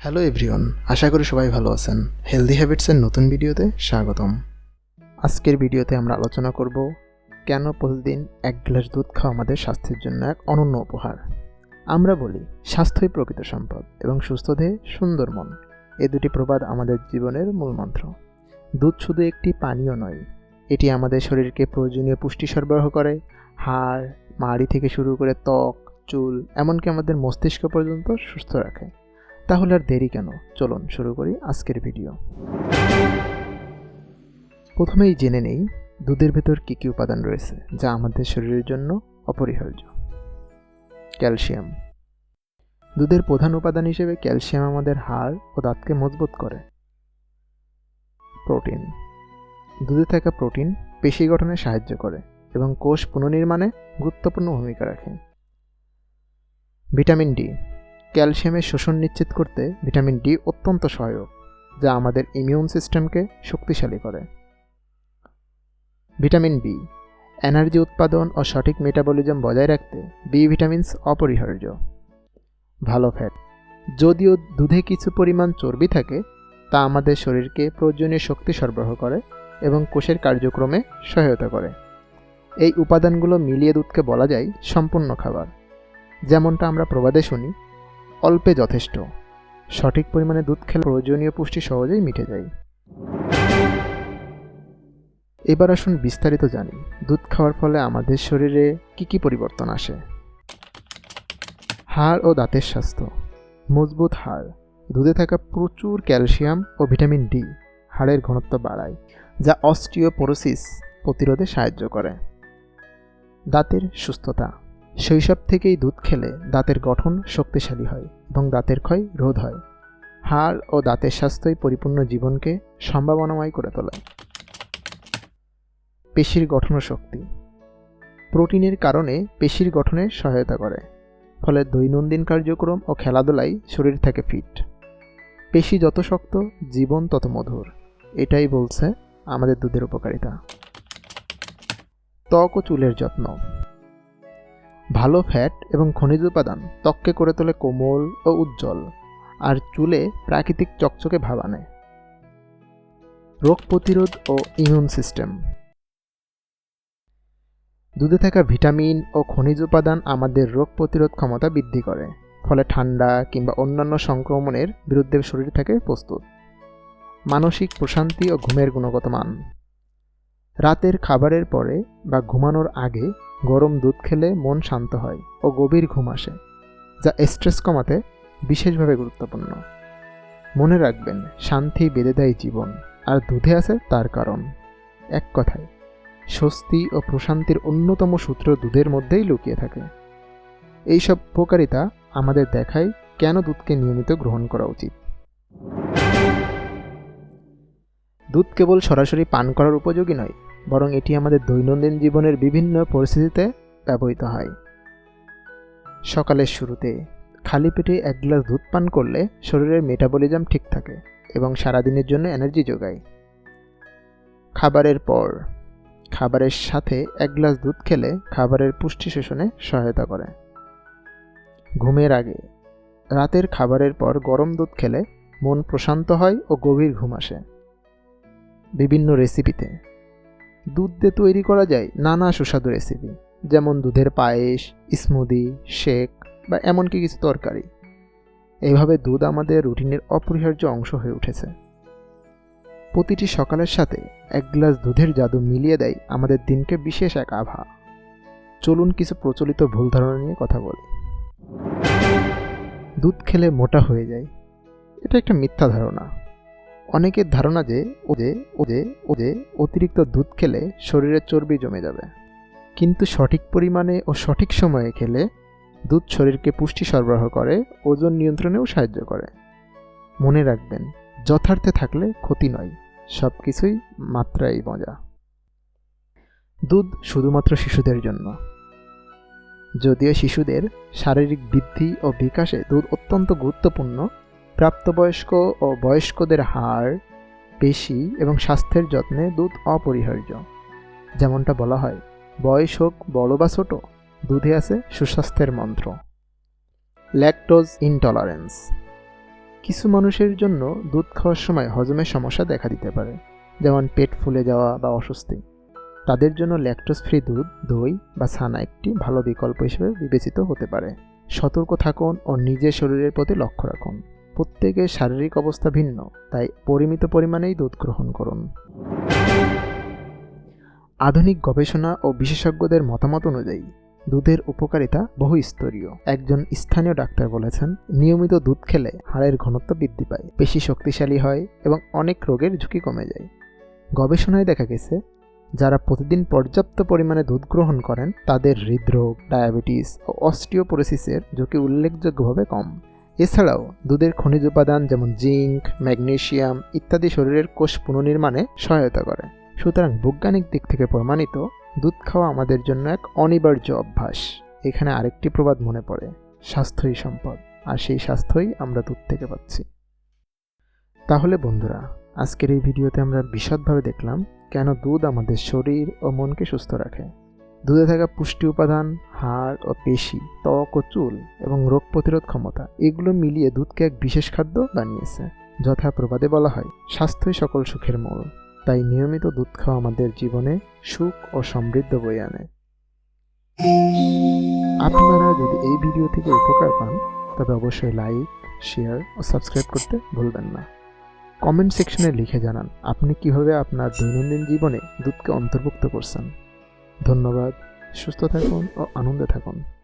Hello everyone আশা করি সবাই ভালো আছেন। হেলদি হ্যাবিটসের নতুন ভিডিওতে স্বাগতম। আজকের ভিডিওতে আমরা আলোচনা করব, কেন প্রতিদিন এক গ্লাস দুধ খাওয়া আমাদের স্বাস্থ্যের জন্য এক অনন্য উপহার? আমরা বলি, স্বাস্থ্যই প্রকৃত সম্পদ এবং সুস্থ দেহে, সুন্দর মন। এ দুটি প্রবাদ আমাদের জীবনের মূল মন্ত্র। দুধ শুধু একটি পানীয় নয়, এটি আমাদের শরীরকে প্রয়োজনীয় পুষ্টি সরবরাহ করে। হাড়, মাড়ি থেকে শুরু করে ত্বক, চুল, এমনকি আমাদের মস্তিষ্ক পর্যন্ত সুস্থ রাখে। তাহলে আর দেরি কেন? চলুন শুরু করি আজকের ভিডিও প্রথমেই জেনে নেই দুধের ভেতর কী কী উপাদান রয়েছে, যা আমাদের শরীরের জন্য অপরিহার্য। ক্যালসিয়াম। দুধের প্রধান উপাদান হিসেবে ক্যালসিয়াম আমাদের হাড় ও দাঁতকে মজবুত করে। প্রোটিন। দুধে থাকা প্রোটিন পেশি গঠনে সাহায্য করে এবং কোষ পুনর্নির্মাণে গুরুত্বপূর্ণ ভূমিকা রাখে। Vitamin D. ক্যালসিয়ামের শোষণ নিশ্চিত করতে ভিটামিন ডি অত্যন্ত সহায়ক, যা আমাদের ইমিউন সিস্টেমকে শক্তিশালী করে। ভিটামিন বি এনার্জি উৎপাদন ও সঠিক মেটাবলিজম বজায় রাখতে বি ভিটামিনস অপরিহার্য। ভালো ফ্যাট যদিও দুধে কিছু পরিমাণ চর্বি থাকে, তা আমাদের শরীরকে প্রয়োজনীয় শক্তি সরবরাহ করে এবং কোষের কার্যক্রমে সহায়তা করে। এই উপাদানগুলো মিলিয়ে দুধকে বলা যায় সম্পূর্ণ খাবার। যেমনটা আমরা প্রবাদে শুনি অল্পে যথেষ্ট। সঠিক পরিমাণে দুধ খেলে প্রয়োজনীয় পুষ্টি সহজেই মিটে যায়। এবার আসুন বিস্তারিত জানি, দুধ খাওয়ার ফলে আমাদের শরীরে কি কি পরিবর্তন আসে? হাড় ও দাঁতের স্বাস্থ্য, মজবুত হাড়, দুধে থাকা প্রচুর ক্যালসিয়াম ও ভিটামিন ডি, হাড়ের ঘনত্ব বাড়ায়, যা অস্টিওপোরোসিস প্রতিরোধে সাহায্য করে। দাঁতের সুস্থতা শৈশব থেকেই দুধ খেলে দাঁতের গঠন শক্তিশালী হয় এবং দাঁতের ক্ষয় রোধ হয়। হাড় ও দাঁতের স্বাস্থ্যই পরিপূর্ণ জীবনকে সম্ভাবনাময় করে তোলে। পেশির গঠন শক্তি। প্রোটিনের কারণে পেশির গঠনে সহায়তা করে, ফলে দৈনন্দিন কার্যক্রম ও খেলাধুলায় শরীর থাকে ফিট। পেশি যত শক্ত, জীবন তত মধুর, এটাই বলছে আমাদের দুধের উপকারিতা। ত্বক ও চুলের যত্ন। ভালো ফ্যাট এবং খনিজ উপাদান ত্বককে করে তোলে কোমল ও উজ্জ্বল, আর চুলে প্রাকৃতিক চকচকে ভাব আনে। রোগ প্রতিরোধ ও ইমিউন সিস্টেম দুধে থাকা ভিটামিন ও খনিজ উপাদান আমাদের রোগ প্রতিরোধ ক্ষমতা বৃদ্ধি করে, ফলে ঠান্ডা কিংবা অন্যান্য সংক্রমণের বিরুদ্ধে শরীর থাকে প্রস্তুত। মানসিক প্রশান্তি ও ঘুমের গুণগত মান। রাতের খাবারের পরে বা ঘুমানোর আগে গরম দুধ খেলে মন শান্ত হয় ও গভীর ঘুম আসে, যা স্ট্রেস কমাতে বিশেষভাবে গুরুত্বপূর্ণ। মনে রাখবেন, শান্তি বেঁধে দেয় জীবন, আর দুধে আছে তার কারণ। এক কথায়, স্বস্তি ও প্রশান্তির অন্যতম সূত্র দুধের মধ্যেই লুকিয়ে থাকে। এইসব উপকারিতা আমাদের দেখায় কেন দুধকে নিয়মিত গ্রহণ করা উচিত। দুধ কেবল সরাসরি পান করার উপযোগী নয় বরং এটি আমাদের দৈনন্দিন জীবনের বিভিন্ন পরিস্থিতিতে ব্যবহৃত হয়। সকালের শুরুতে খালি পেটে এক গ্লাস দুধ পান করলে শরীরের মেটাবলিজম ঠিক থাকে এবং সারাদিনের জন্য এনার্জি যোগায়। খাবারের পর খাবারের সাথে এক গ্লাস দুধ খেলে খাবারের পুষ্টি শোষণে সহায়তা করে। ঘুমের আগে রাতের খাবারের পর গরম দুধ খেলে মন প্রশান্ত হয় ও গভীর ঘুম আসে। বিভিন্ন রেসিপিতে দুধ দিয়ে তৈরি করা যায় নানা সুস্বাদু রেসিপি যেমন দুধের পায়েস স্মুদি শেক বা এমনকি কিছু তরকারি। এইভাবে দুধ আমাদের রুটিনের অপরিহার্য অংশ হয়ে উঠেছে। প্রতিটি সকালের সাথে এক গ্লাস দুধের জাদু মিলিয়ে দেয় আমাদের দিনকে বিশেষ এক আভা। চলুন কিছু প্রচলিত ভুল ধারণা নিয়ে কথা বলি। দুধ খেলে মোটা হয়ে যায়। এটা একটা মিথ্যা ধারণা। অনেকের ধারণা যে ও যে ও যে ও যে অতিরিক্ত দুধ খেলে শরীরে চর্বি জমে যাবে। কিন্তু সঠিক পরিমাণে ও সঠিক সময়ে খেলে দুধ শরীরকে পুষ্টি সরবরাহ করে, ওজন নিয়ন্ত্রণেও সাহায্য করে। মনে রাখবেন, যথার্থে থাকলে ক্ষতি নয় সব কিছুই মাত্রাই মজা। দুধ শুধুমাত্র শিশুদের জন্য। যদিও শিশুদের শারীরিক বৃদ্ধি ও বিকাশে দুধ অত্যন্ত গুরুত্বপূর্ণ প্রাপ্তবয়স্ক ও বয়স্কদের হাড় পেশি এবং স্বাস্থ্যের যত্নে দুধ অপরিহার্য। যেমনটা বলা হয়, বয়স হোক বড় বা ছোট, দুধে আছে সুস্বাস্থ্যের মন্ত্র। Lactose intolerance. কিছু মানুষের জন্য দুধ খাওয়ার সময় হজমের সমস্যা দেখা দিতে পারে, যেমন পেট ফুলে যাওয়া বা অস্বস্তি। তাদের জন্য ল্যাকটোজ ফ্রি দুধ, দই বা ছানা একটি ভালো বিকল্প হিসেবে বিবেচিত হতে পারে। সতর্ক থাকুন ও নিজের শরীরের প্রতি লক্ষ্য রাখুন। প্রত্যেকের শারীরিক অবস্থা ভিন্ন, তাই পরিমিত পরিমাণেই দুধ গ্রহণ করুন। আধুনিক গবেষণা ও বিশেষজ্ঞদের মতামত অনুযায়ী, দুধের উপকারিতা বহুস্তরীয়। একজন স্থানীয় ডাক্তার বলেছেন, নিয়মিত দুধ খেলে হাড়ের ঘনত্ব বৃদ্ধি পায় বেশি শক্তিশালী হয় এবং অনেক রোগের ঝুঁকি কমে যায়। গবেষণায় দেখা গেছে, যারা প্রতিদিন পর্যাপ্ত পরিমাণে দুধ গ্রহণ করেন, তাদের হৃদরোগ, ডায়াবেটিস ও অস্টিওপোরোসিসের ঝুঁকি উল্লেখযোগ্যভাবে কম। এছাড়াও দুধের খনিজ উপাদান যেমন জিঙ্ক, ম্যাগনেশিয়াম ইত্যাদি শরীরের কোষ পুনর্নির্মাণে সহায়তা করে। সুতরাং বৈজ্ঞানিক দিক থেকে প্রমাণিত, দুধ খাওয়া আমাদের জন্য এক অনিবার্য অভ্যাস। এখানে আরেকটি প্রবাদ মনে পড়ে, স্বাস্থ্যই সম্পদ, আর সেই স্বাস্থ্যই আমরা দুধ থেকে পাচ্ছি। তাহলে বন্ধুরা, আজকের এই ভিডিওতে আমরা বিশদভাবে দেখলাম কেন দুধ আমাদের শরীর ও মনকে সুস্থ রাখে। দুধে থাকা পুষ্টি উপাদান, হাড় ও পেশি, ত্বক ও চুল এবং রোগ প্রতিরোধ ক্ষমতা, এগুলো মিলিয়ে দুধকে এক বিশেষ খাদ্য বানিয়েছে যথা প্রবাদে বলা হয়, স্বাস্থ্যই সকল সুখের মূল। তাই নিয়মিত দুধ খাওয়া আমাদের জীবনে সুখ ও সমৃদ্ধ বয়ে আনে। আপনারা যদি এই ভিডিও থেকে উপকার পান, তবে অবশ্যই লাইক, শেয়ার ও সাবস্ক্রাইব করতে ভুলবেন না। কমেন্ট সেকশনে লিখে জানান, আপনি কীভাবে আপনার দৈনন্দিন জীবনে দুধকে অন্তর্ভুক্ত করছেন। ধন্যবাদ। সুস্থ থাকুন ও আনন্দে থাকুন।